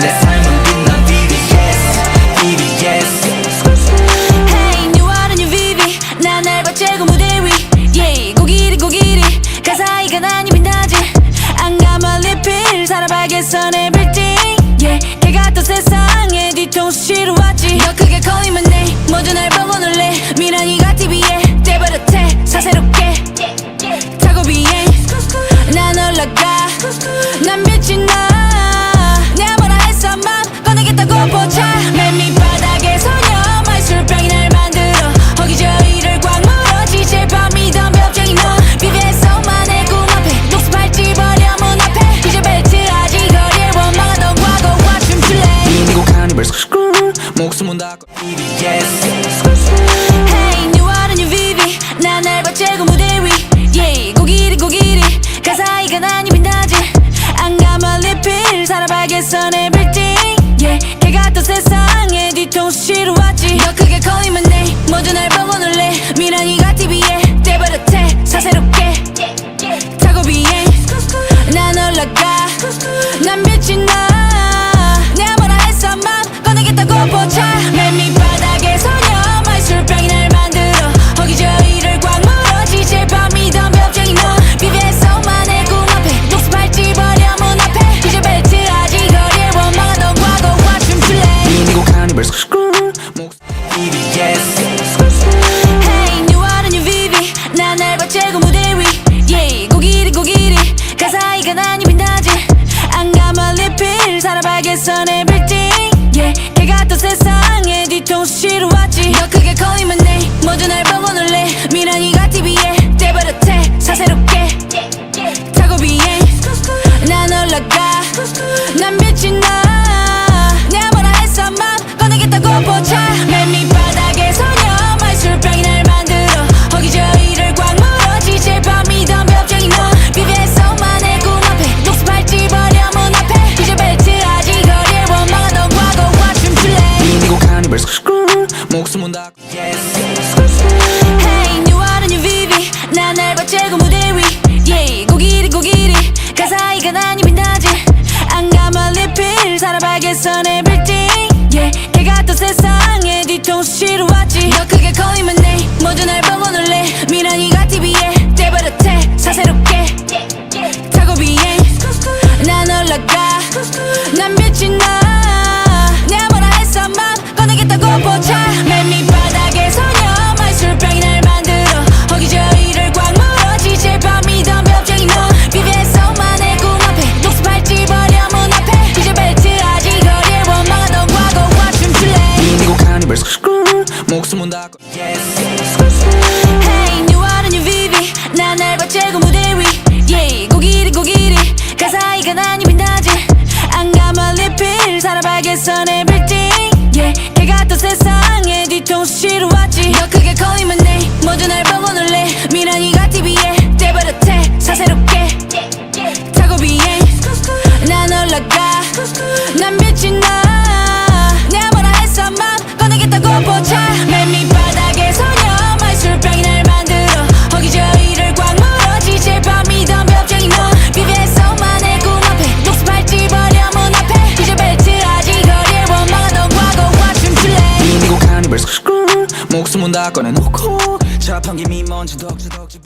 내 삶은 빛난 BBS BBS Hey new one new VV 난날 받채고 무대 위. Yeah 고기리 고기리. 가사이가 난 입이 나지. 안 감아 리필 살아봐겠어 내 빌딩. 걔가 또 세상에 뒤통수 치러 미란이가 TV에 떼버릇해 사세롭게. 타고 비행. 난 올라가. 난 빛이 나 내가 뭐라 했어 맘 꺼내겠다고 보자 맨 밑 바닥에서 염화의 술병이 날 만들어. 허기저기를 꽉 물어 지칠 밤이 덤벼 병이 너. BBS만의 꿈 앞에 녹스팔찌 버려 문 앞에. 이제 벨트하지 거리에 원망하던 과거와 춤출래. 인디고 카니발 스크루. 목 BBS 살아봐겠어 내 빌딩. Yeah 걔가 또 세상에 뒤통수 치러 왔지. 더 크게 걸리면 내 모두 날 목숨은 BBS Hey new one new VV 난날 받채고 무대 위. Yeah 고기리 고기리. 가사이가 난 입이 나지. 안 감아 리필 살아봐겠어 내 빌딩. Yeah 걔가 또 세상에 뒤통수 치러 왔지. 더 크게 걸리면 내 모두 날 보고 놀래. 미란이가 TV에 떼버릇해 사세롭게. 타고 비행. 난 올라가. 난 빛이 나. 내가 뭐라 했어 맘 꺼내겠다고 스크루 목숨은 다 꺼내놓고. 자판기 미먼지 덕지덕지